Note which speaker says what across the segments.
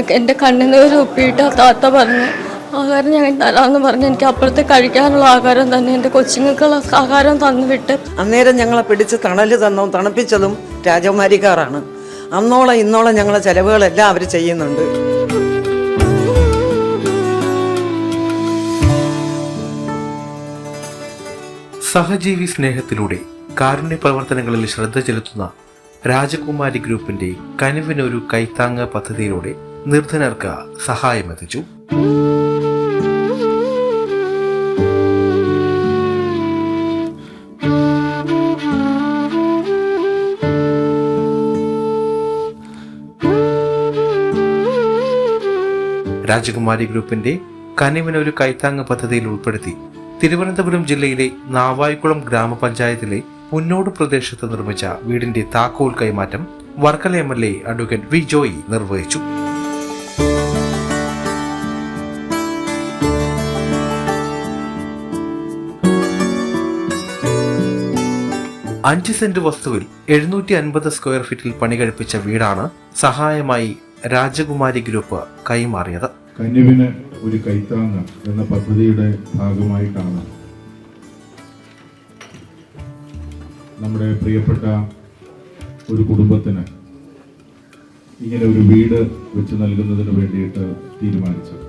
Speaker 1: എന്റെ കണ്ണിന് ഒരു ഉപ്പിയിട്ട് താത്ത പറഞ്ഞു. ആഹാരം ഞങ്ങൾ തരാമെന്ന് പറഞ്ഞ്. എനിക്ക് അപ്പുറത്തെ കഴിക്കാനുള്ള ആഹാരം തന്നെ എന്റെ കൊച്ചുങ്ങൾക്കുള്ള ആഹാരം തന്നു വിട്ട്
Speaker 2: അന്നേരം ഞങ്ങളെ പിടിച്ച് തണൽ തന്നതും തണുപ്പിച്ചതും രാജകുമാരിക്കാറാണ് അന്നോളം ഇന്നോളം ഞങ്ങളെ ചെലവുകളെല്ലാം അവർ ചെയ്യുന്നുണ്ട്.
Speaker 3: സഹജീവി സ്നേഹത്തിലൂടെ കാരുണ്യ പ്രവർത്തനങ്ങളിൽ ശ്രദ്ധ ചെലുത്തുന്ന രാജകുമാരി ഗ്രൂപ്പിന്റെ കനുവിനൊരു കൈത്താങ്ങ് പദ്ധതിയിലൂടെ നിർധനർക്ക് സഹായമെത്തിച്ചു രാജകുമാരി ഗ്രൂപ്പിന്റെ കനിവിനൊരു കൈത്താങ്ങ് പദ്ധതിയിൽ ഉൾപ്പെടുത്തി തിരുവനന്തപുരം ജില്ലയിലെ നാവായിക്കുളം ഗ്രാമപഞ്ചായത്തിലെ പുന്നോട് പ്രദേശത്ത് നിർമ്മിച്ച വീടിന്റെ താക്കോൽ കൈമാറ്റം Varkala M L A advocate V Joy നിർവഹിച്ചു. അഞ്ച് സെന്റ് വസ്തുവിൽ എഴുന്നൂറ്റി അൻപത് സ്ക്വയർ ഫീറ്റിൽ പണി കഴിപ്പിച്ച വീടാണ് സഹായമായി രാജകുമാരി ഗ്രൂപ്പ് കൈമാറിയത്.
Speaker 4: കന്യവിന് ഒരു കൈത്താങ് എന്ന പദ്ധതിയുടെ ഭാഗമായിട്ടാണ് നമ്മുടെ പ്രിയപ്പെട്ട ഒരു കുടുംബത്തിന് ഇങ്ങനെ ഒരു വീട് വെച്ച് നൽകുന്നതിന് വേണ്ടിയിട്ട് തീരുമാനിച്ചത്.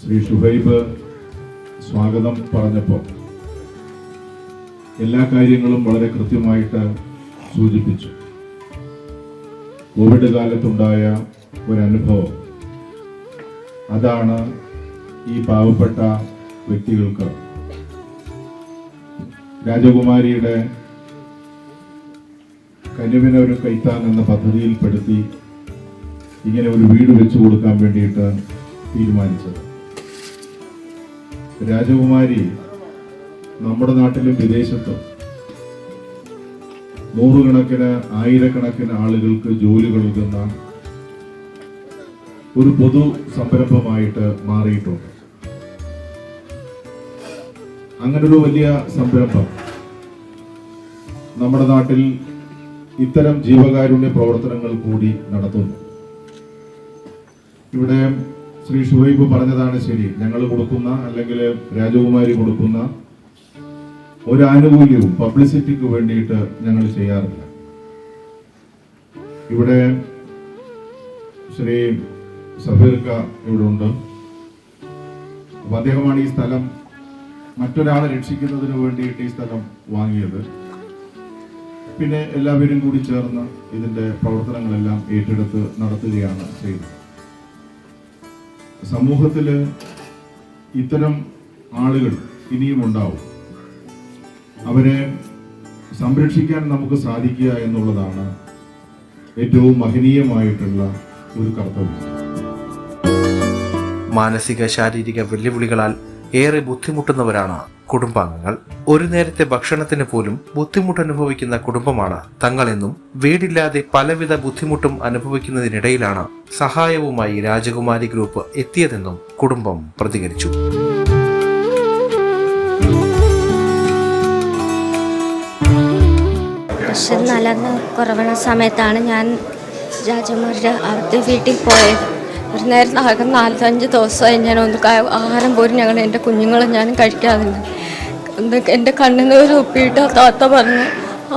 Speaker 4: ശ്രീ ഷുഹൈബ് സ്വാഗതം പറഞ്ഞപ്പോൾ എല്ലാ കാര്യങ്ങളും വളരെ കൃത്യമായിട്ട് സൂചിപ്പിച്ചു. കോവിഡ് കാലത്തുണ്ടായ ഒരനുഭവം. അതാണ് ഈ പാവപ്പെട്ട വ്യക്തികൾക്ക്. രാജകുമാരിയുടെ കനുവിന് ഒരു കൈത്താങ് എന്ന പദ്ധതിയിൽപ്പെടുത്തി ഇങ്ങനെ ഒരു വീട് വെച്ചു കൊടുക്കാൻ വേണ്ടിയിട്ട് തീരുമാനിച്ചത്. രാജകുമാരി നമ്മുടെ നാട്ടിലും വിദേശത്തും നൂറുകണക്കിന് ആയിരക്കണക്കിന് ആളുകൾക്ക് ജോലി നൽകുന്ന ഒരു പൊതു സംരംഭമായിട്ട് മാറിയിട്ടുണ്ട്. അങ്ങനൊരു വലിയ സംരംഭം നമ്മുടെ നാട്ടിൽ ഇത്തരം ജീവകാരുണ്യ പ്രവർത്തനങ്ങൾ കൂടി നടത്തുന്നു. ഇവിടെ ശ്രീ ഷുഹൈബ് പറഞ്ഞതാണ് ശരി. ഞങ്ങൾ കൊടുക്കുന്ന അല്ലെങ്കിൽ രാജകുമാരി കൊടുക്കുന്ന ഒരു ആനുകൂല്യവും പബ്ലിസിറ്റിക്ക് വേണ്ടിയിട്ട് ഞങ്ങൾ ചെയ്യാറില്ല. ഇവിടെ ശ്രീ സഫീർക്ക ഇവിടെ ഉണ്ട് അപ്പൊ അദ്ദേഹമാണ് ഈ സ്ഥലം മറ്റൊരാളെ രക്ഷിക്കുന്നതിന് വേണ്ടിയിട്ട് ഈ സ്ഥലം വാങ്ങിയത്. പിന്നെ എല്ലാവരും കൂടി ചേർന്ന് ഇതിന്റെ പ്രവർത്തനങ്ങളെല്ലാം ഏറ്റെടുത്ത് നടത്തുകയാണ് ചെയ്തത്. സമൂഹത്തിൽ ഇത്തരം ആളുകൾ ഇനിയും ഉണ്ടാവും. അവരെ സംരക്ഷിക്കാൻ നമുക്ക് സാധിക്കുക എന്നുള്ളതാണ് ഏറ്റവും മഹനീയമായിട്ടുള്ള ഒരു കർത്തവ്യം.
Speaker 3: മാനസിക ശാരീരിക വെല്ലുവിളികളാൽ ഏറെ ബുദ്ധിമുട്ടുന്നവരാണ് കുടുംബാംഗങ്ങൾ. ഒരു നേരത്തെ ഭക്ഷണത്തിന് പോലും ബുദ്ധിമുട്ട് അനുഭവിക്കുന്ന കുടുംബമാണ് തങ്ങളെന്നും വീടില്ലാതെ പലവിധ ബുദ്ധിമുട്ടും അനുഭവിക്കുന്നതിനിടയിലാണ് സഹായവുമായി രാജകുമാരി ഗ്രൂപ്പ് എത്തിയതെന്നും കുടുംബം പ്രതികരിച്ചു.
Speaker 5: പ്രഷർ നല്ലന്ന് കുറവണ സമയത്താണ് ഞാൻ രാജകുമാരിയുടെ അവിടുത്തെ വീട്ടിൽ പോയത്.
Speaker 1: ഒരു നേരം ആകെ നാലഞ്ച് ദിവസമായി ഞാൻ ഒന്ന് ആഹാരം പോലും ഞങ്ങൾ എന്റെ കുഞ്ഞുങ്ങളും ഞാനും കഴിക്കാറുണ്ട് എന്റെ എന്റെ കണ്ണിന് ഒരു ഉപ്പിയിട്ട് താത്ത പറഞ്ഞു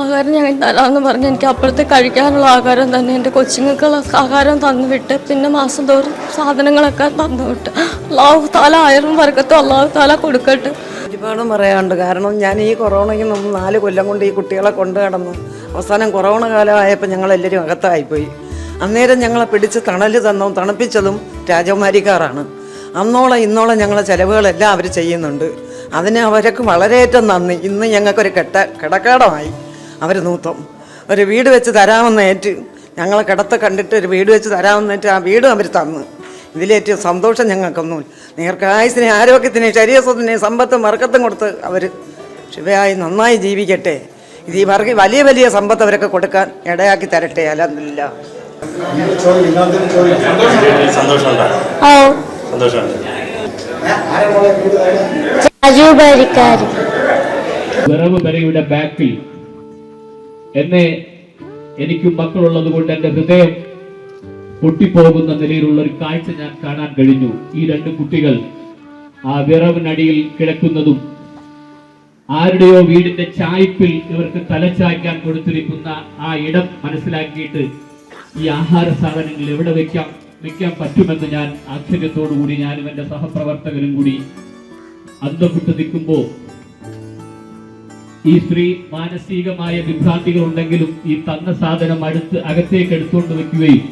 Speaker 1: ആഹാരം ഞങ്ങൾ തരാമെന്ന് പറഞ്ഞ്. എനിക്ക് അപ്പുറത്തെ കഴിക്കാനുള്ള ആഹാരം തന്നെ. എന്റെ കൊച്ചുങ്ങൾക്കുള്ള ആഹാരം തന്നു വിട്ട് പിന്നെ മാസം തോറും സാധനങ്ങളൊക്കെ തന്നു വിട്ട് അള്ളാഹു താല ആയിരം വർക്കത്തും അള്ളാഹു താല കൊടുക്കട്ടെ.
Speaker 2: ഒരുപാട് പറയാനുണ്ട്. കാരണം ഞാൻ ഈ കൊറോണയ്ക്ക് നമ്മൾ നാല് കൊല്ലം കൊണ്ട് ഈ കുട്ടികളെ കൊണ്ടു കിടന്നു അവസാനം കൊറോണ കാലമായപ്പോൾ ഞങ്ങളെല്ലാവരും അകത്തായിപ്പോയി. അന്നേരം ഞങ്ങളെ പിടിച്ച് തണൽ തന്നതും തണുപ്പിച്ചതും രാജകുമാരിക്കാറാണ് അന്നോളം ഇന്നോളം ഞങ്ങളെ ചിലവുകളെല്ലാം അവർ ചെയ്യുന്നുണ്ട്. അതിന് അവർക്ക് വളരെയേറ്റം നന്ദി. ഇന്ന് ഞങ്ങൾക്കൊരു കെട്ട കിടക്കാടമായി അവർ നൂത്തം. ഒരു വീട് വെച്ച് തരാമെന്നേറ്റ് ഞങ്ങളെ കിടത്ത കണ്ടിട്ട് ഒരു വീട് വെച്ച് തരാമെന്നേറ്റ് ആ വീടും അവർ തന്നു. ഇതിലേറ്റവും സന്തോഷം ഞങ്ങൾക്കൊന്നും നേർക്കായുസിനെ ആരോഗ്യത്തിനെ ശരീരസ്വത്തിനെ സമ്പത്തും വർക്കത്തും കൊടുത്ത് അവർ ശിവയായി നന്നായി ജീവിക്കട്ടെ. ഇത് ഈ വർഗ വലിയ വലിയ സമ്പത്ത് അവരൊക്കെ കൊടുക്കാൻ ഇടയാക്കി തരട്ടെ
Speaker 6: വിറവ് പെരയുടെ ബാക്കിൽ എന്നെ എനിക്കും മക്കളുള്ളത് കൊണ്ട് എന്റെ ഹൃദയം പൊട്ടിപ്പോകുന്ന നിലയിലുള്ള ഒരു കാഴ്ച ഞാൻ കാണാൻ കഴിഞ്ഞു. ഈ രണ്ട് കുട്ടികൾ ആ വിറവിനടിയിൽ കിടക്കുന്നതും ആരുടെയോ വീടിന്റെ ചായ്പിൽ ഇവർക്ക് തലച്ചായ്ക്കാൻ കൊടുത്തിരിക്കുന്ന ആ ഇടം മനസ്സിലാക്കിയിട്ട് ഈ ആഹാര സാധനങ്ങൾ എവിടെ വെക്കാം വെക്കാൻ പറ്റുമെന്ന് ഞാൻ ആശ്ചര്യത്തോടുകൂടി ഞാനും എന്റെ സഹപ്രവർത്തകരും കൂടി അന്തപ്പെട്ട് നിൽക്കുമ്പോൾ ഈ സ്ത്രീ മാനസികമായ വിഭ്രാന്തികൾ ഉണ്ടെങ്കിലും ഈ തന്ന സാധനം അടുത്ത് അകത്തേക്ക് എടുത്തുകൊണ്ട് വെക്കുകയും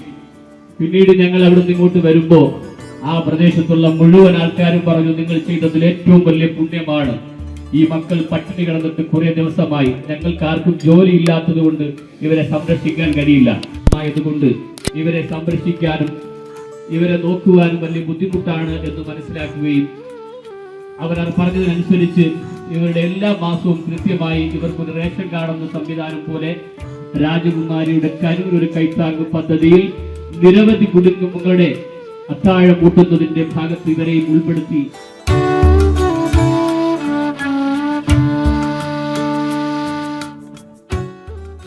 Speaker 6: പിന്നീട് ഞങ്ങൾ അവിടുന്ന് ഇങ്ങോട്ട് വരുമ്പോൾ ആ പ്രദേശത്തുള്ള മുഴുവൻ ആൾക്കാരും പറഞ്ഞു നിങ്ങൾ ചെയ്തതിൽ ഏറ്റവും വലിയ പുണ്യമാണ്. ഈ മക്കൾ പട്ടിണി കിടന്നിട്ട് കുറെ ദിവസമായി. ഞങ്ങൾക്ക് ആർക്കും ജോലി ഇല്ലാത്തത് കൊണ്ട് ഇവരെ സംരക്ഷിക്കാൻ കഴിയില്ല. ആയതുകൊണ്ട് ഇവരെ സംരക്ഷിക്കാനും ഇവരെ നോക്കുവാനും വലിയ ബുദ്ധിമുട്ടാണ് എന്ന് മനസ്സിലാക്കുകയും അവർ പറഞ്ഞതിനനുസരിച്ച് ഇവരുടെ എല്ലാ മാസവും കൃത്യമായി ഇവർക്കൊരു റേഷൻ കാർഡ് സംവിധാനം പോലെ രാജകുമാരിയുടെ കരൂർ ഒരു കൈത്താങ് പദ്ധതിയിൽ നിരവധി കുടുംബങ്ങളുടെ അത്താഴം കൂട്ടുന്നതിന്റെ ഭാഗത്ത് ഇവരെയും ഉൾപ്പെടുത്തി.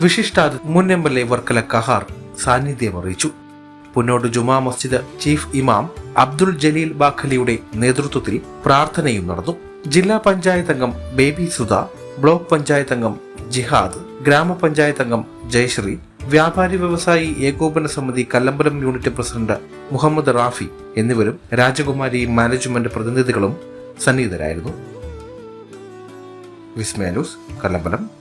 Speaker 3: വിശിഷ്ടാത് മുൻ M L A Varkala Kahar സാന്നിധ്യം അറിയിച്ചു. പുന്നോട് ജുമാ മസ്ജിദ് ചീഫ് ഇമാം അബ്ദുൾ ജലീൽ ബാഖലിയുടെ നേതൃത്വത്തിൽ പ്രാർത്ഥനയും നടന്നു. ജില്ലാ പഞ്ചായത്ത് അംഗം ബേബി സുധ ബ്ലോക്ക് പഞ്ചായത്ത് അംഗം ജിഹാദ് ഗ്രാമപഞ്ചായത്ത് അംഗം ജയശ്രീ വ്യാപാരി വ്യവസായി ഏകോപന സമിതി കല്ലമ്പലം യൂണിറ്റ് പ്രസിഡന്റ് മുഹമ്മദ് റാഫി എന്നിവരും രാജകുമാരി മാനേജ്മെന്റ് പ്രതിനിധികളും സന്നിഹിതരായിരുന്നു. വിസ്മയ ന്യൂസ് കല്ലമ്പലം.